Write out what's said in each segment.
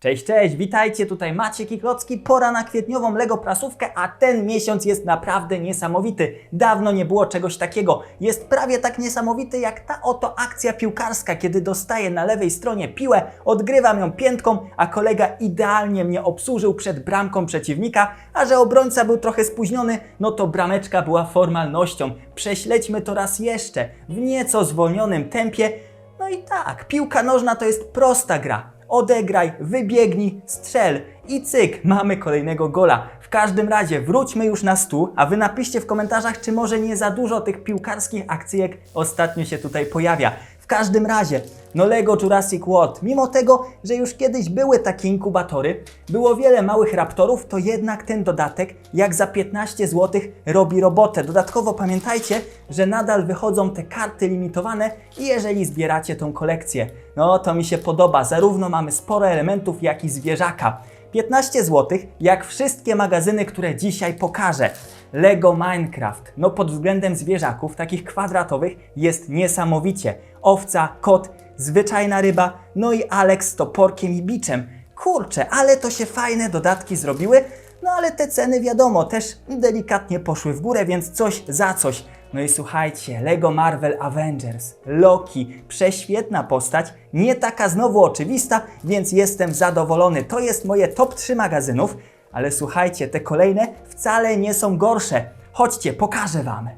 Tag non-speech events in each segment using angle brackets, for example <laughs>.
Cześć, cześć, witajcie, tutaj Maciek i Klocki, pora na kwietniową Lego prasówkę, a ten miesiąc jest naprawdę niesamowity. Dawno nie było czegoś takiego. Jest prawie tak niesamowity jak ta oto akcja piłkarska, kiedy dostaję na lewej stronie piłę, odgrywam ją piętką, a kolega idealnie mnie obsłużył przed bramką przeciwnika, a że obrońca był trochę spóźniony, no to brameczka była formalnością. Prześledźmy to raz jeszcze, w nieco zwolnionym tempie, no i tak, piłka nożna to jest prosta gra. Odegraj, wybiegnij, strzel i cyk, mamy kolejnego gola. W każdym razie wróćmy już na stół, a wy napiszcie w komentarzach, czy może nie za dużo tych piłkarskich akcyjek ostatnio się tutaj pojawia. Każdym razie, no Lego Jurassic World, mimo tego, że już kiedyś były takie inkubatory, było wiele małych raptorów, to jednak ten dodatek, jak za 15 zł, robi robotę. Dodatkowo pamiętajcie, że nadal wychodzą te karty limitowane i jeżeli zbieracie tą kolekcję, no to mi się podoba. Zarówno mamy sporo elementów, jak i zwierzaka. 15 zł, jak wszystkie magazyny, które dzisiaj pokażę. Lego Minecraft, no pod względem zwierzaków, takich kwadratowych, jest niesamowicie. Owca, kot, zwyczajna ryba, no i Alex z toporkiem i biczem. Kurczę, ale to się fajne dodatki zrobiły, no ale te ceny wiadomo, też delikatnie poszły w górę, więc coś za coś. No i słuchajcie, Lego Marvel Avengers, Loki, prześwietna postać, nie taka znowu oczywista, więc jestem zadowolony. To jest moje top 3 magazynów, ale słuchajcie, te kolejne wcale nie są gorsze. Chodźcie, pokażę Wam.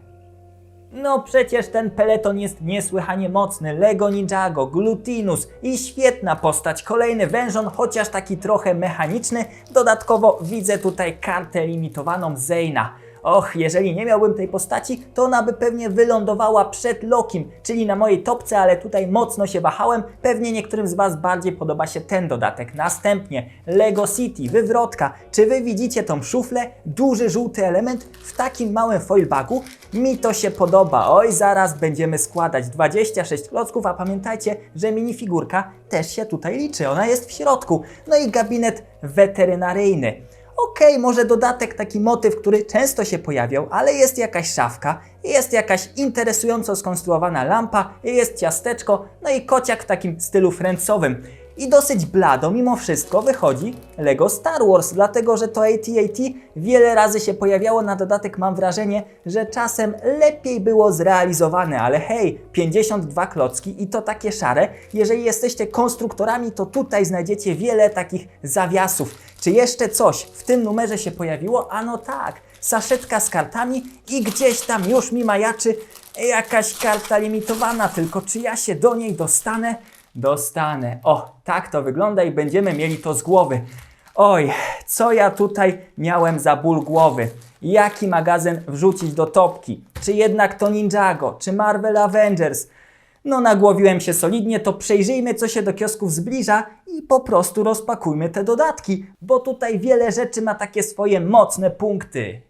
No przecież ten peleton jest niesłychanie mocny. Lego Ninjago, Glutinus i świetna postać. Kolejny wężon, chociaż taki trochę mechaniczny. Dodatkowo widzę tutaj kartę limitowaną Zeyna. Och, jeżeli nie miałbym tej postaci, to ona by pewnie wylądowała przed Lokim, czyli na mojej topce, ale tutaj mocno się wahałem. Pewnie niektórym z Was bardziej podoba się ten dodatek. Następnie Lego City, wywrotka. Czy Wy widzicie tą szuflę? Duży żółty element w takim małym foilbagu? Mi to się podoba. Oj, zaraz będziemy składać 26 klocków, a pamiętajcie, że minifigurka też się tutaj liczy. Ona jest w środku. No i gabinet weterynaryjny. Okej, może dodatek, taki motyw, który często się pojawiał, ale jest jakaś szafka, jest jakaś interesująco skonstruowana lampa, jest ciasteczko, no i kociak w takim stylu friendsowym. I dosyć blado mimo wszystko wychodzi Lego Star Wars, dlatego że to AT-AT wiele razy się pojawiało na dodatek. Mam wrażenie, że czasem lepiej było zrealizowane, ale hej, 52 klocki i to takie szare. Jeżeli jesteście konstruktorami, to tutaj znajdziecie wiele takich zawiasów. Czy jeszcze coś w tym numerze się pojawiło? Ano tak, saszetka z kartami i gdzieś tam już mi majaczy jakaś karta limitowana, tylko czy ja się do niej dostanę? Dostanę. O, tak to wygląda i będziemy mieli to z głowy. Oj, co ja tutaj miałem za ból głowy? Jaki magazyn wrzucić do topki? Czy jednak to Ninjago? Czy Marvel Avengers? No nagłowiłem się solidnie, to przejrzyjmy co się do kiosków zbliża i po prostu rozpakujmy te dodatki, bo tutaj wiele rzeczy ma takie swoje mocne punkty.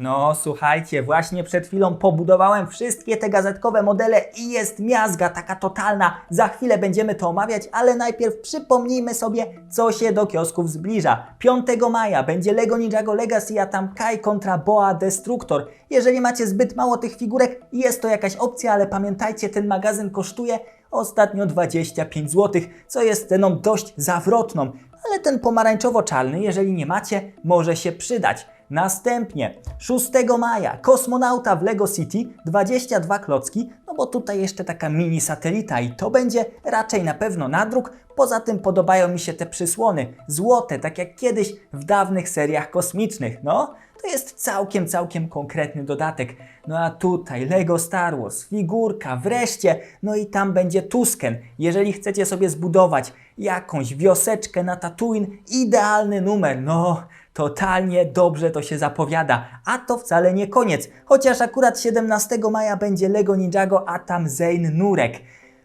No, słuchajcie, właśnie przed chwilą pobudowałem wszystkie te gazetkowe modele i jest miazga taka totalna. Za chwilę będziemy to omawiać, ale najpierw przypomnijmy sobie, co się do kiosków zbliża. 5 maja będzie Lego Ninjago Legacy, a tam Kai kontra Boa Destructor. Jeżeli macie zbyt mało tych figurek, jest to jakaś opcja, ale pamiętajcie, ten magazyn kosztuje ostatnio 25 zł, co jest ceną dość zawrotną. Ale ten pomarańczowo-czarny, jeżeli nie macie, może się przydać. Następnie 6 maja kosmonauta w Lego City 22 klocki, no bo tutaj jeszcze taka mini satelita i to będzie raczej na pewno nadruk. Poza tym podobają mi się te przysłony złote, tak jak kiedyś w dawnych seriach kosmicznych. No, to jest całkiem, całkiem konkretny dodatek. No a tutaj Lego Star Wars, figurka, wreszcie, no i tam będzie Tusken. Jeżeli chcecie sobie zbudować jakąś wioseczkę na Tatooine, idealny numer, no totalnie dobrze to się zapowiada. A to wcale nie koniec, chociaż akurat 17 maja będzie Lego Ninjago, a tam Zane Nurek.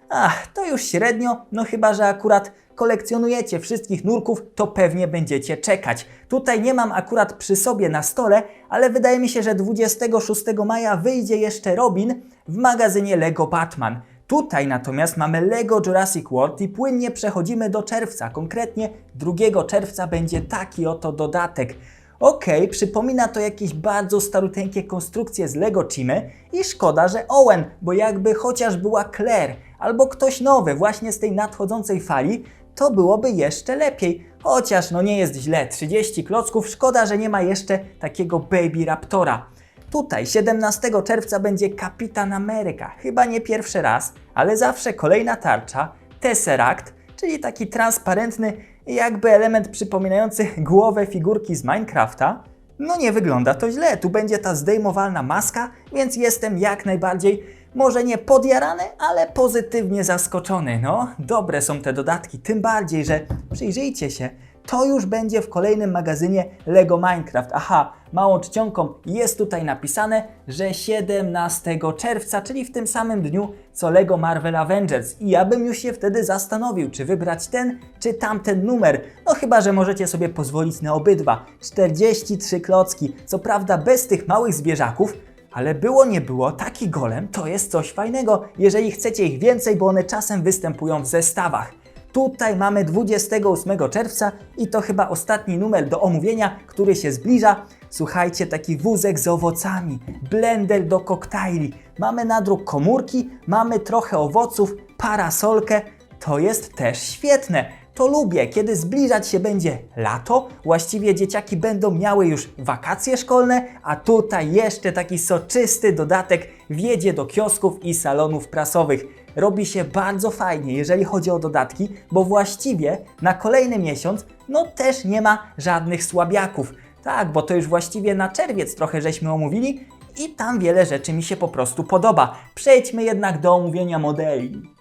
Ach, to już średnio, no chyba, że akurat kolekcjonujecie wszystkich nurków, to pewnie będziecie czekać. Tutaj nie mam akurat przy sobie na stole, ale wydaje mi się, że 26 maja wyjdzie jeszcze Robin w magazynie Lego Batman. Tutaj natomiast mamy Lego Jurassic World i płynnie przechodzimy do czerwca. Konkretnie 2 czerwca będzie taki oto dodatek. Okej, przypomina to jakieś bardzo staruteńkie konstrukcje z Lego Chimy i szkoda, że Owen, bo jakby chociaż była Claire albo ktoś nowy właśnie z tej nadchodzącej fali, to byłoby jeszcze lepiej. Chociaż no nie jest źle, 30 klocków, szkoda, że nie ma jeszcze takiego Baby Raptora. Tutaj 17 czerwca będzie Kapitan Ameryka. Chyba nie pierwszy raz, ale zawsze kolejna tarcza, Tesseract, czyli taki transparentny, jakby element przypominający głowę figurki z Minecrafta. No nie wygląda to źle, tu będzie ta zdejmowalna maska, więc jestem jak najbardziej, może nie podjarany, ale pozytywnie zaskoczony. No, dobre są te dodatki, tym bardziej, że przyjrzyjcie się, to już będzie w kolejnym magazynie Lego Minecraft. Aha, małą czcionką jest tutaj napisane, że 17 czerwca, czyli w tym samym dniu co Lego Marvel Avengers. I ja bym już się wtedy zastanowił, czy wybrać ten, czy tamten numer. No chyba, że możecie sobie pozwolić na obydwa. 43 klocki, co prawda bez tych małych zwierzaków, ale było nie było, taki golem to jest coś fajnego, jeżeli chcecie ich więcej, bo one czasem występują w zestawach. Tutaj mamy 28 czerwca i to chyba ostatni numer do omówienia, który się zbliża. Słuchajcie, taki wózek z owocami, blender do koktajli. Mamy nadruk komórki, mamy trochę owoców, parasolkę. To jest też świetne. To lubię, kiedy zbliżać się będzie lato, właściwie dzieciaki będą miały już wakacje szkolne, a tutaj jeszcze taki soczysty dodatek wjedzie do kiosków i salonów prasowych. Robi się bardzo fajnie, jeżeli chodzi o dodatki, bo właściwie na kolejny miesiąc no też nie ma żadnych słabiaków. Tak, bo to już właściwie na czerwiec trochę żeśmy omówili i tam wiele rzeczy mi się po prostu podoba. Przejdźmy jednak do omówienia modeli.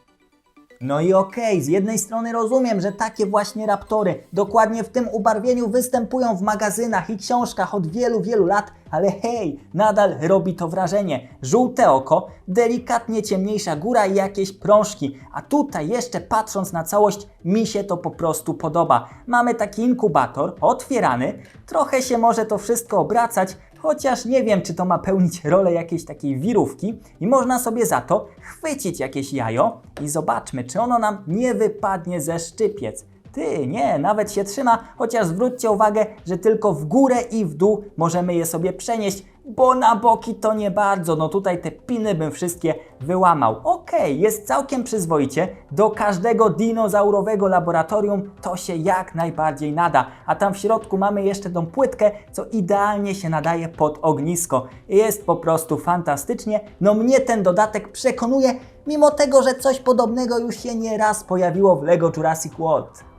No i okej, z jednej strony rozumiem, że takie właśnie raptory dokładnie w tym ubarwieniu występują w magazynach i książkach od wielu, wielu lat, ale hej, nadal robi to wrażenie. Żółte oko, delikatnie ciemniejsza góra i jakieś prążki, a tutaj jeszcze patrząc na całość, mi się to po prostu podoba. Mamy taki inkubator, otwierany, trochę się może to wszystko obracać, chociaż nie wiem, czy to ma pełnić rolę jakiejś takiej wirówki i można sobie za to chwycić jakieś jajo i zobaczmy, czy ono nam nie wypadnie ze szczypiec. Ty, nie, nawet się trzyma, chociaż zwróćcie uwagę, że tylko w górę i w dół możemy je sobie przenieść, bo na boki to nie bardzo. No tutaj te piny bym wszystkie wyłamał. Okej, jest całkiem przyzwoicie. Do każdego dinozaurowego laboratorium to się jak najbardziej nada. A tam w środku mamy jeszcze tą płytkę, co idealnie się nadaje pod ognisko. Jest po prostu fantastycznie. No mnie ten dodatek przekonuje, mimo tego, że coś podobnego już się nie raz pojawiło w LEGO Jurassic World.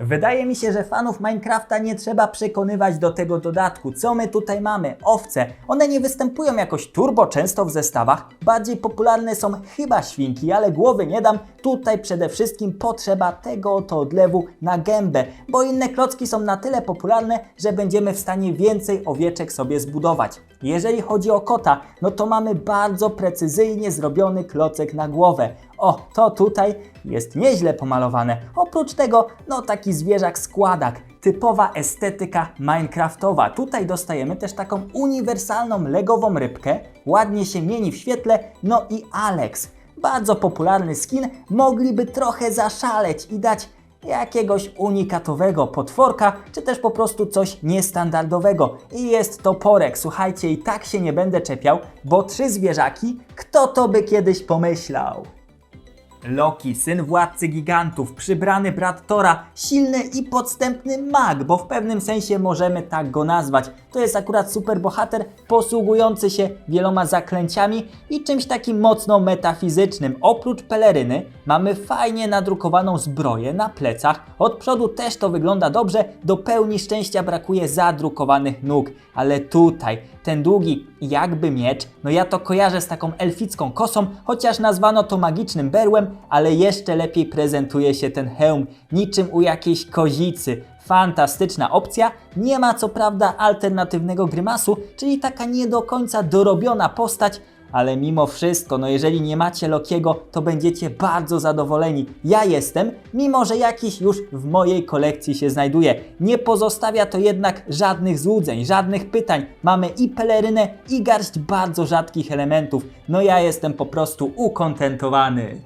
Wydaje mi się, że fanów Minecrafta nie trzeba przekonywać do tego dodatku. Co my tutaj mamy? Owce. One nie występują jakoś turbo często w zestawach. Bardziej popularne są chyba świnki, ale głowy nie dam. Tutaj przede wszystkim potrzeba tego oto odlewu na gębę, bo inne klocki są na tyle popularne, że będziemy w stanie więcej owieczek sobie zbudować. Jeżeli chodzi o kota, no to mamy bardzo precyzyjnie zrobiony klocek na głowę. O, to tutaj jest nieźle pomalowane. Oprócz tego, no taki zwierzak składak. Typowa estetyka Minecraftowa. Tutaj dostajemy też taką uniwersalną legową rybkę. Ładnie się mieni w świetle. No i Alex. Bardzo popularny skin. Mogliby trochę zaszaleć i dać jakiegoś unikatowego potworka, czy też po prostu coś niestandardowego. I jest to porek. Słuchajcie, i tak się nie będę czepiał, bo trzy zwierzaki, kto to by kiedyś pomyślał? Loki, syn władcy gigantów, przybrany brat Tora, silny i podstępny mag, bo w pewnym sensie możemy tak go nazwać. To jest akurat superbohater posługujący się wieloma zaklęciami i czymś takim mocno metafizycznym. Oprócz peleryny mamy fajnie nadrukowaną zbroję na plecach. Od przodu też to wygląda dobrze, do pełni szczęścia brakuje zadrukowanych nóg. Ale tutaj ten długi jakby miecz, no ja to kojarzę z taką elficką kosą, chociaż nazwano to magicznym berłem, ale jeszcze lepiej prezentuje się ten hełm, niczym u jakiejś kozicy. Fantastyczna opcja, nie ma co prawda alternatywnego grymasu, czyli taka nie do końca dorobiona postać, ale mimo wszystko, no jeżeli nie macie Lokiego, to będziecie bardzo zadowoleni. Ja jestem, mimo że jakiś już w mojej kolekcji się znajduje. Nie pozostawia to jednak żadnych złudzeń, żadnych pytań. Mamy i pelerynę, i garść bardzo rzadkich elementów. No ja jestem po prostu ukontentowany.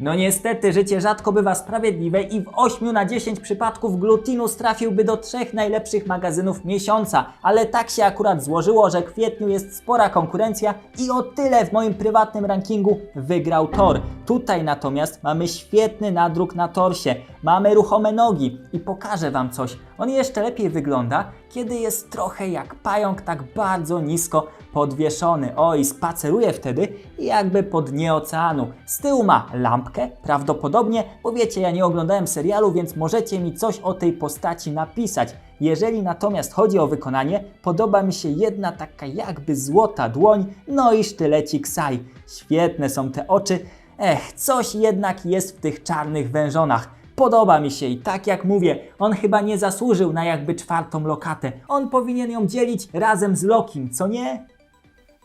No niestety życie rzadko bywa sprawiedliwe i w 8 na 10 przypadków Glutinus trafiłby do trzech najlepszych magazynów miesiąca, ale tak się akurat złożyło, że w kwietniu jest spora konkurencja i o tyle w moim prywatnym rankingu wygrał Thor. Tutaj natomiast mamy świetny nadruk na torsie, mamy ruchome nogi i pokażę Wam coś. On jeszcze lepiej wygląda, kiedy jest trochę jak pająk tak bardzo nisko podwieszony. Oj, spaceruje wtedy jakby po dnie oceanu. Z tyłu ma lampkę, prawdopodobnie, bo wiecie, ja nie oglądałem serialu, więc możecie mi coś o tej postaci napisać. Jeżeli natomiast chodzi o wykonanie, podoba mi się jedna taka jakby złota dłoń, no i sztylecik Sai. Świetne są te oczy. Ech, coś jednak jest w tych czarnych wężonach. Podoba mi się i tak jak mówię, on chyba nie zasłużył na jakby czwartą lokatę. On powinien ją dzielić razem z Lokim, co nie?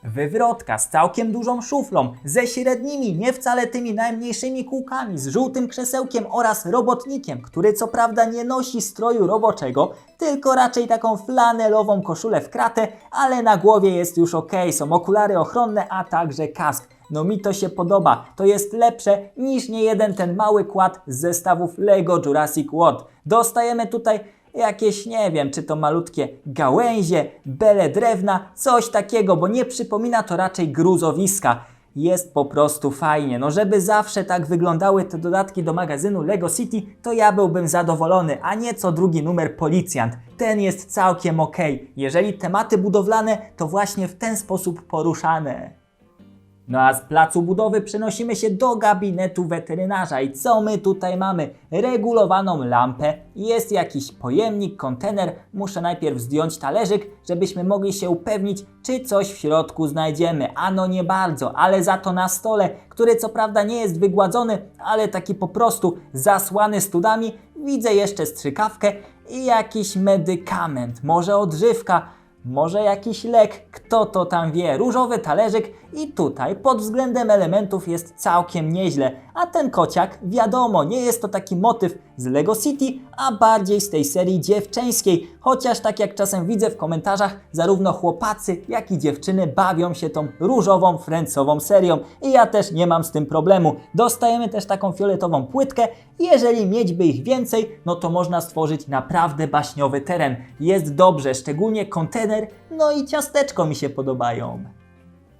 Wywrotka z całkiem dużą szuflą, ze średnimi, nie wcale tymi najmniejszymi kółkami, z żółtym krzesełkiem oraz robotnikiem, który co prawda nie nosi stroju roboczego, tylko raczej taką flanelową koszulę w kratę, ale na głowie jest już ok, są okulary ochronne, a także kask. No mi to się podoba, to jest lepsze niż nie jeden ten mały kład z zestawów LEGO Jurassic World. Dostajemy tutaj jakieś, nie wiem, czy to malutkie gałęzie, bele drewna, coś takiego, bo nie przypomina to raczej gruzowiska. Jest po prostu fajnie. No żeby zawsze tak wyglądały te dodatki do magazynu Lego City, to ja byłbym zadowolony, a nie co drugi numer policjant. Ten jest całkiem ok. Jeżeli tematy budowlane, to właśnie w ten sposób poruszane. No a z placu budowy przenosimy się do gabinetu weterynarza. I co my tutaj mamy? Regulowaną lampę, jest jakiś pojemnik, kontener, muszę najpierw zdjąć talerzyk, żebyśmy mogli się upewnić, czy coś w środku znajdziemy. Ano nie bardzo, ale za to na stole, który co prawda nie jest wygładzony, ale taki po prostu zasłany studami, widzę jeszcze strzykawkę i jakiś medykament, może odżywka, może jakiś lek, kto to tam wie. Różowy talerzyk i tutaj pod względem elementów jest całkiem nieźle. A ten kociak, wiadomo, nie jest to taki motyw z Lego City, a bardziej z tej serii dziewczęskiej. Chociaż tak jak czasem widzę w komentarzach, zarówno chłopacy, jak i dziewczyny bawią się tą różową, fręcową serią. I ja też nie mam z tym problemu. Dostajemy też taką fioletową płytkę. Jeżeli mieć by ich więcej, no to można stworzyć naprawdę baśniowy teren. Jest dobrze, szczególnie kontener, no i ciasteczko mi się podobają.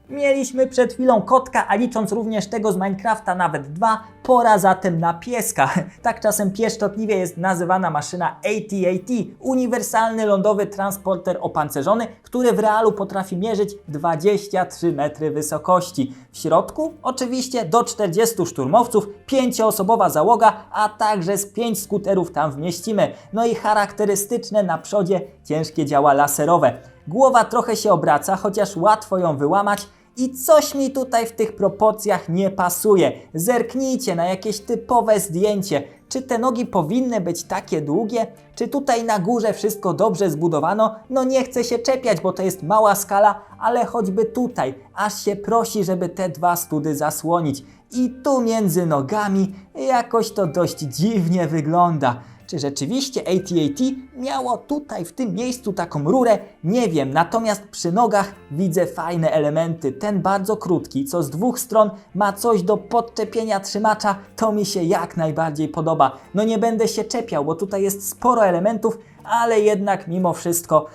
Mieliśmy przed chwilą kotka, a licząc również tego z Minecrafta nawet dwa, pora zatem na pieska. <laughs> Tak czasem pieszczotliwie jest nazywana maszyna AT-AT, uniwersalny lądowy transporter opancerzony, który w realu potrafi mierzyć 23 metry wysokości. W środku oczywiście do 40 szturmowców, 5-osobowa załoga, a także z 5 skuterów tam wmieścimy. No i charakterystyczne na przodzie ciężkie działa laserowe. Głowa trochę się obraca, chociaż łatwo ją wyłamać. I coś mi tutaj w tych proporcjach nie pasuje. Zerknijcie na jakieś typowe zdjęcie. Czy te nogi powinny być takie długie? Czy tutaj na górze wszystko dobrze zbudowano? No nie chcę się czepiać, bo to jest mała skala, ale choćby tutaj, aż się prosi, żeby te dwa study zasłonić. I tu między nogami jakoś to dość dziwnie wygląda. Czy rzeczywiście AT-AT miało tutaj w tym miejscu taką rurę? Nie wiem, natomiast przy nogach widzę fajne elementy. Ten bardzo krótki, co z dwóch stron ma coś do podczepienia trzymacza, to mi się jak najbardziej podoba. No nie będę się czepiał, bo tutaj jest sporo elementów, ale jednak mimo wszystko,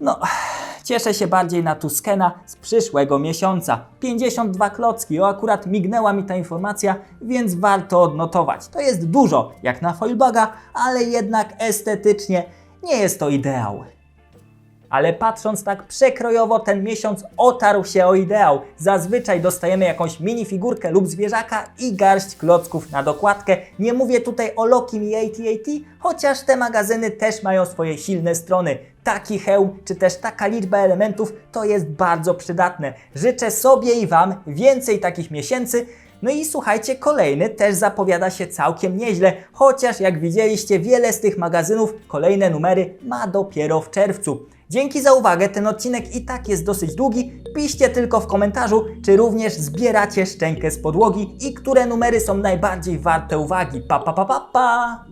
no... Cieszę się bardziej na Tuskena z przyszłego miesiąca. 52 klocki, o akurat mignęła mi ta informacja, więc warto odnotować. To jest dużo, jak na foilbaga, ale jednak estetycznie nie jest to ideał. Ale patrząc tak przekrojowo, ten miesiąc otarł się o ideał. Zazwyczaj dostajemy jakąś minifigurkę lub zwierzaka i garść klocków na dokładkę. Nie mówię tutaj o Lokim i AT-AT, chociaż te magazyny też mają swoje silne strony. Taki hełm, czy też taka liczba elementów to jest bardzo przydatne. Życzę sobie i Wam więcej takich miesięcy, no i słuchajcie, kolejny też zapowiada się całkiem nieźle, chociaż jak widzieliście, wiele z tych magazynów kolejne numery ma dopiero w czerwcu. Dzięki za uwagę, ten odcinek i tak jest dosyć długi. Piszcie tylko w komentarzu, czy również zbieracie szczękę z podłogi i które numery są najbardziej warte uwagi. Pa pa pa pa pa!